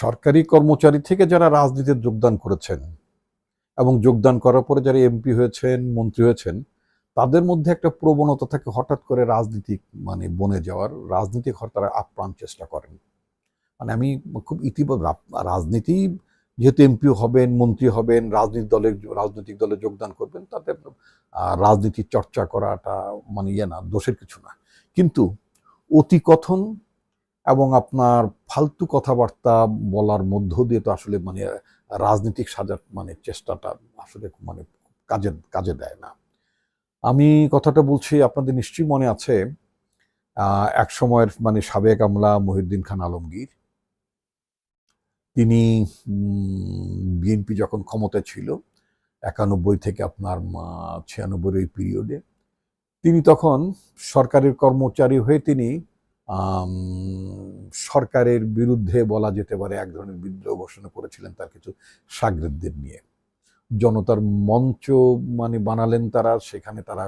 সরকারি কর্মচারী থেকে যারা রাজনীতিতে যোগদান করেছেন এবং যোগদান করার পরে যারা এমপি হয়েছেন মন্ত্রী হয়েছেন তাদের মধ্যে একটা প্রবণতা থাকে হঠাৎ করে রাজনীতিক মানে বনে যাওয়ার। রাজনীতিক হওয়ার তারা আপ্রাণ চেষ্টা করেন। মানে আমি খুব ইতিবাচক রাজনীতি যেহেতু এমপি হবেন মন্ত্রী হবেন রাজনীতি দলে রাজনৈতিক দলে যোগদান করবেন তাদের আহ, রাজনীতির চর্চা করাটা মানে ইয়ে না দোষের কিছু না। কিন্তু অতি কথন এবং আপনার ফালতু কথাবার্তা বলার মধ্য দিয়ে তো আসলে মানে রাজনীতিক সাজার মানে চেষ্টাটা আসলে মানে কাজে কাজে দেয় না। আমি কথাটা বলছি, আপনাদের নিশ্চয়ই মনে আছে এক সময়ের মানে সাবেক আমলা মহিউদ্দিন খান আলমগীর। তিনি বিএনপি যখন ক্ষমতায় ছিল, একানব্বই থেকে আপনার ছিয়ানব্বই পিরিয়ডে তিনি তখন সরকারের কর্মচারী হয়ে তিনি সরকারের বিরুদ্ধে বলা যেতে পারে এক ধরনের বিদ্রোহ ঘোষণা করেছিলেন তার কিছু সাগরেদদের নিয়ে। জনতার মঞ্চ মানে বানালেন তারা, সেখানে তারা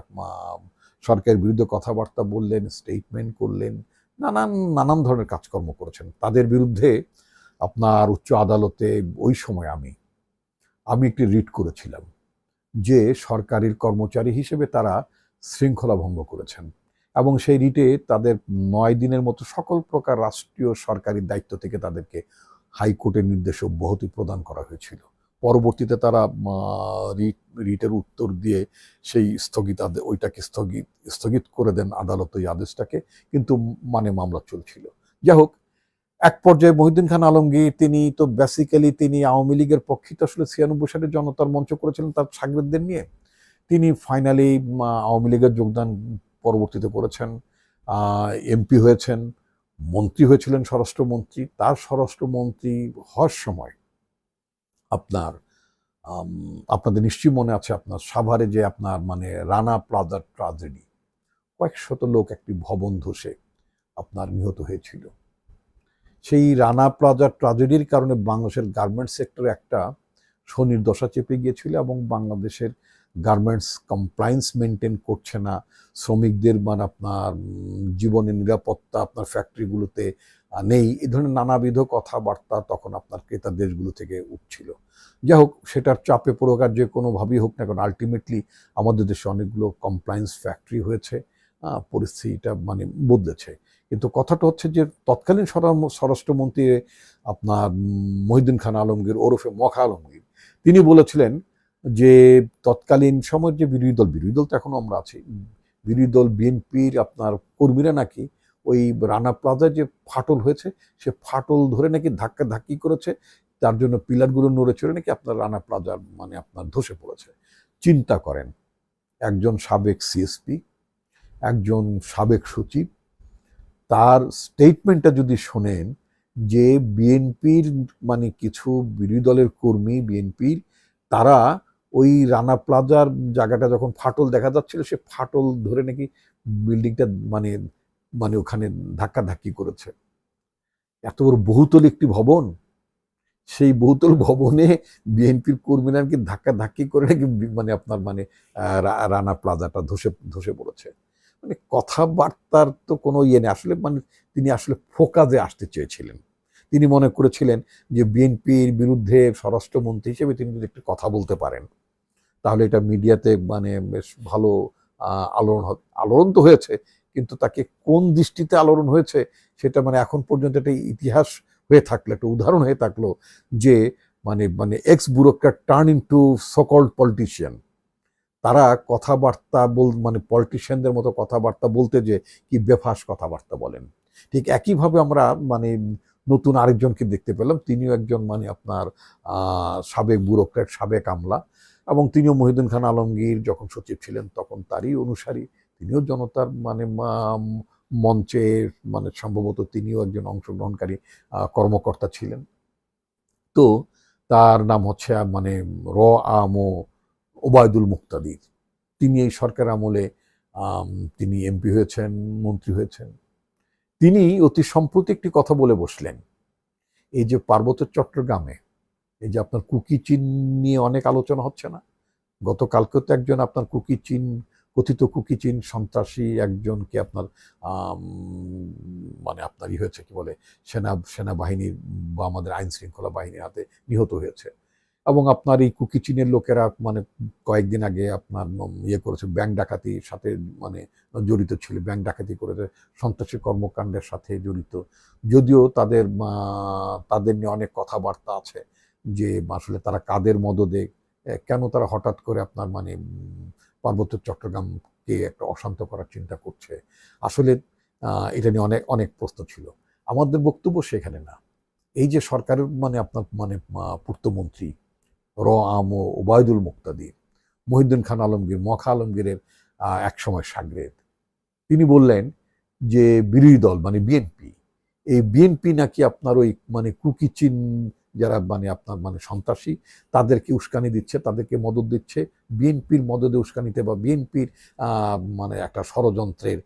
সরকারের বিরুদ্ধে কথাবার্তা বললেন স্টেটমেন্ট করলেন, নানান নানান ধরনের কাজকর্ম করেছেন। তাদের বিরুদ্ধে আপনার উচ্চ আদালতে ওই সময় আমি আমি একটি রিট করেছিলাম, যে সরকারি কর্মচারী হিসেবে তারা শৃঙ্খলা ভঙ্গ করেছেন। এবং সেই রিটে তাদের নয় দিনের মতো সকল প্রকার রাষ্ট্রীয় সরকারি দায়িত্ব থেকে তাদেরকে হাইকোর্টের নির্দেশ অব্যাহতি প্রদান করা হয়েছিল। পরবর্তীতে তারা রিট, রিটের উত্তর দিয়ে সেই স্থগিত ওইটাকে স্থগিত স্থগিত করে দেন আদালত ওই আদেশটাকে, কিন্তু মানে মামলা চলছিল। যাই হোক, এক পর্যায়ে মহিউদ্দিন খান আলমগীর, তিনি তো বেসিক্যালি তিনি আওয়ামী লীগের পক্ষে তো আসলে ছিয়ানব্বই সালে জনতার মঞ্চ করেছিলেন তার সাগরেদদের নিয়ে। তিনি ফাইনালি আওয়ামী লীগের যোগদান পরবর্তীতে করেছেন এমপি হয়েছেন, মন্ত্রী হয়েছিলেন স্বরাষ্ট্রমন্ত্রী। তার স্বরাষ্ট্রমন্ত্রী হওয়ার সময় আপনার আপনাদের নিশ্চয়ই মনে আছে আপনার সাভারে যে আপনার মানে রানা প্লাজার ট্রাজেডি, কয়েকশত লোক একটি ভবন ধসে আপনার নিহত হয়েছিল। সেই রানা প্লাজার ট্রাজেডির কারণে বাংলাদেশের গার্মেন্টস সেক্টরে একটা স্বনির্দশা চেপে গিয়েছিল এবং বাংলাদেশের গার্মেন্টস কমপ্লায়েন্স মেনটেন করছে না। শ্রমিকদের মানে আপনার জীবনের নিরাপত্তা আপনার ফ্যাক্টরিগুলোতে নেই। এই ধরনের নানাবিধ কথাবার্তা তখন আপনার ক্রেতা দেশগুলো থেকে উঠছিল। যাই হোক, সেটার চাপে পড়োকার যে কোনোভাবেই হোক না কারণ আলটিমেটলি আমাদের দেশে অনেকগুলো কমপ্লায়েন্স ফ্যাক্টরি হয়েছে পরিস্থিতিটা মানে বদলেছে। কিন্তু কথাটা হচ্ছে যে, তৎকালীন স্বরাষ্ট্রমন্ত্রী আপনার মহিউদ্দিন খান আলমগীর ওরফে মখা আলমগীর, তিনি বলেছিলেন যে তৎকালীন সময়ের যে বিরোধী দল বিরোধী দল তো এখনও আমরা আছি। বিরোধী দল বিএনপির আপনার কর্মীরা নাকি ওই রানা প্লাজায় যে ফাটল হয়েছে সে ফাটল ধরে নাকি ধাক্কা ধাক্কি করেছে তার জন্য পিলারগুলো নড়ে চড়ে নাকি আপনার রানা প্লাজার মানে আপনার ধসে পড়েছে। চিন্তা করেন একজন সাবেক সিএসপি একজন সাবেক সচিব তার স্টেটমেন্টটা যদি শোনেন যে বিএনপির মানে কিছু বিরোধী দলের কর্মী বিএনপির তারা ওই রানা প্লাজার জায়গাটা যখন ফাটল দেখা যাচ্ছিল, সে ফাটল ধরে নাকি বিল্ডিংটা মানে মানে ওখানে ধাক্কা ধাক্কি করেছে। এত বড় বহুতল একটি ভবন, সেই বহুতল ভবনে বিএনপির কর্মীরা নাকি ধাক্কা ধাক্কি করে নাকি মানে আপনার মানে রানা প্লাজাটা ধসে ধসে পড়েছে। মানে কথাবার্তার তো কোনো ইয়ে নেই। আসলে মানে তিনি আসলে ফোকাজে আসতে চেয়েছিলেন। তিনি মনে করেছিলেন যে বিএনপির বিরুদ্ধে স্বরাষ্ট্রমন্ত্রী হিসেবে তিনি যদি একটু কথা বলতে পারেন। তাহলে এটা মিডিয়াতে মানে বেশ ভালো আলোড়ন আলোড়ন তো হয়েছে, কিন্তু তাকে কোন দৃষ্টিতে আলোড়ন হয়েছে সেটা মানে এখন পর্যন্ত একটা ইতিহাস হয়ে থাকল, একটা উদাহরণ হয়ে থাকল যে মানে মানে ex bureaucrat turn in to so called politician তারা কথাবার্তা বল মানে পলিটিশিয়ানদের মতো কথাবার্তা বলতে যে কি বেফাস কথাবার্তা বলেন। ঠিক একইভাবে আমরা মানে নতুন আরেকজনকে দেখতে পেলাম, তিনিও একজন মানে আপনার সাবেক ব্যুরোক্র্যাট সাবেক আমলা। এবং তিনিও মহিউদ্দিন খান আলমগীর যখন সচিব ছিলেন তখন তারই অনুসারী, তিনিও জনতার মানে মঞ্চে মানে সম্ভবত তিনিও একজন অংশগ্রহণকারী কর্মকর্তা ছিলেন। তো তার নাম হচ্ছে মানে র আমো ওবায়দুল মুক্তাদির। তিনি এই সরকার আমলে তিনি এমপি হয়েছেন, মন্ত্রী হয়েছেন। তিনি অতি সম্প্রতি একটি কথা বলে বসলেন। এই যে পার্বত্য চট্টগ্রামে এই যে আপনার কুকি চিন নিয়ে অনেক আলোচনা হচ্ছে না? গতকালকে তো একজন আপনার কুকি চিন, কথিত কুকিচিন সন্ত্রাসী একজনকে আপনার মানে আপনার ই হয়েছে কি বলে, সেনা, সেনাবাহিনীর বা আমাদের আইন শৃঙ্খলা বাহিনীর হাতে নিহত হয়েছে। এবং আপনার এই কুকিচিনের লোকেরা মানে কয়েকদিন আগে আপনার ইয়ে করেছে, ব্যাংক ডাকাতির সাথে মানে জড়িত ছিল, ব্যাংক ডাকাতি করেছে, সন্ত্রাসী কর্মকাণ্ডের সাথে জড়িত। যদিও তাদের তাদের নিয়ে অনেক কথাবার্তা আছে যে আসলে তারা কাদের মদদে কেন তারা হঠাৎ করে আপনার মানে পার্বত্য চট্টগ্রামকে একটা অশান্ত করার চিন্তা করছে? আসলে এটা নিয়ে অনেক অনেক প্রশ্ন ছিল। আমাদের বক্তব্য সেখানে না। এই যে সরকারের মানে আপনার মানে পূর্তমন্ত্রী র আম ও ওবায়দুল মুক্তাদির, মহিউদ্দিন খান আলমগীর, মখা আলমগীরের একসময় সাগরেদ, তিনি বললেন যে বিরোধী দল মানে বিএনপি, এই বিএনপি নাকি আপনার ওই মানে কুকিচিন যারা মানে আপনার মানে সন্ত্রাসী, তাদেরকে উস্কানি দিচ্ছে, তাদেরকে মদত দিচ্ছে। বিএনপির মদদে উস্কানিতে বা বিএনপির মানে একটা ষড়যন্ত্রের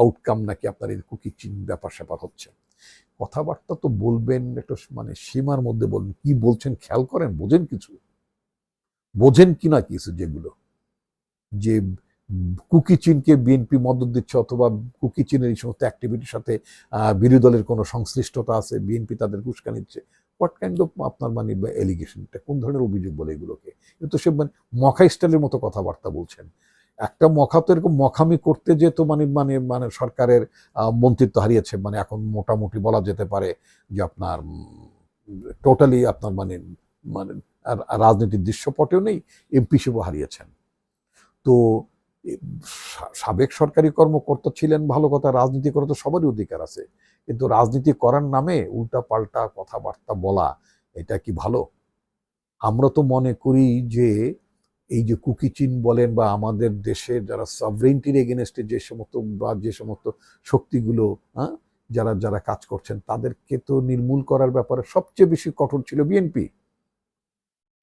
আউটকাম নাকি আপনার এই কুকিচিন ব্যাপার স্যাপার হচ্ছে। কথাবার্তা তো বলবেন, একটা মানে সীমার মধ্যে বলবেন কি বলছেন খেয়াল করেন? বোঝেন কিছু? বোঝেন কি না কিছু যেগুলো? যে কুকি চীনকে বিএনপি মদত দিচ্ছে অথবা কুকি চীনের এই সমস্ত অ্যাক্টিভিটির সাথে বিরোধী দলের কোনো সংশ্লিষ্টতা আছে, বিএনপি তাদের উস্কা নিচ্ছে হোয়াট কাইন্ড অফ আপনার মানে এলিগেশনটা কোন ধরনের অভিযোগ বলে এগুলোকে? কিন্তু সে মানে মখা স্টাইলের মতো কথাবার্তা বলছেন। একটা মখা তো এরকম মখামি করতে যে তো মানে মানে মানে সরকারের মন্ত্রিত্ব হারিয়েছে। মানে এখন মোটামুটি বলা যেতে পারে যে আপনার টোটালি আপনার মানে মানে রাজনীতির দৃশ্যপটেও নেই এমপি হিসেবেও হারিয়েছেন। তো সাবেক সরকারি কর্মকর্তা ছিলেন, ভালো কথা, রাজনীতি করার তো সবারই অধিকার আছে। কিন্তু রাজনীতি করার নামে উল্টা পাল্টা কথাবার্তা বলা, এটা কি ভালো? আমরা তো মনে করি যে, এই যে কুকিচিন বলেন বা আমাদের দেশের যারা সাবরেন্টির এগেনস্টে যে সমস্ত, বা যে সমস্ত শক্তিগুলো হ্যাঁ যারা যারা কাজ করছেন, তাদেরকে তো নির্মূল করার ব্যাপারে সবচেয়ে বেশি কঠোর ছিল বিএনপি।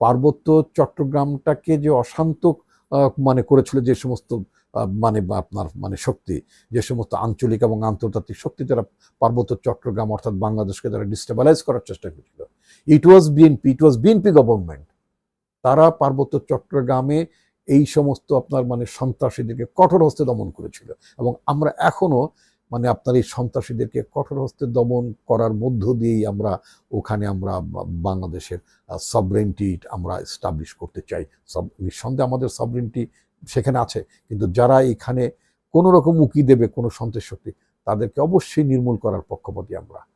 পার্বত্য চট্টগ্রামটাকে যে অশান্ত মানে করেছিল যে সমস্ত মানে আপনার মানে শক্তি, যে সমস্ত আঞ্চলিক এবং আন্তর্জাতিক শক্তি যারা পার্বত্য চট্টগ্রাম অর্থাৎ বাংলাদেশকে যারা ডিস্টেবিলাইজ করার চেষ্টা করেছিল। It was BNP it was BNP government তারা পার্বত্য চট্টগ্রামে এই সমস্ত আপনার মানে সন্ত্রাসীদেরকে কঠোর হস্তে দমন করেছিল। এবং আমরা এখনও মানে আপনার এই সন্ত্রাসীদেরকে কঠোর হস্তে দমন করার মধ্য দিয়েই আমরা ওখানে আমরা বাংলাদেশের সবরেন্টি আমরা এস্টাবলিশ করতে চাই। সব, নিঃসন্দেহে আমাদের সবরেন্টি সেখানে আছে। কিন্তু যারা এখানে কোনো রকম উকি দেবে কোনো সন্ত্রাস শক্তি, তাদেরকে অবশ্যই নির্মূল করার পক্ষপাতি আমরা।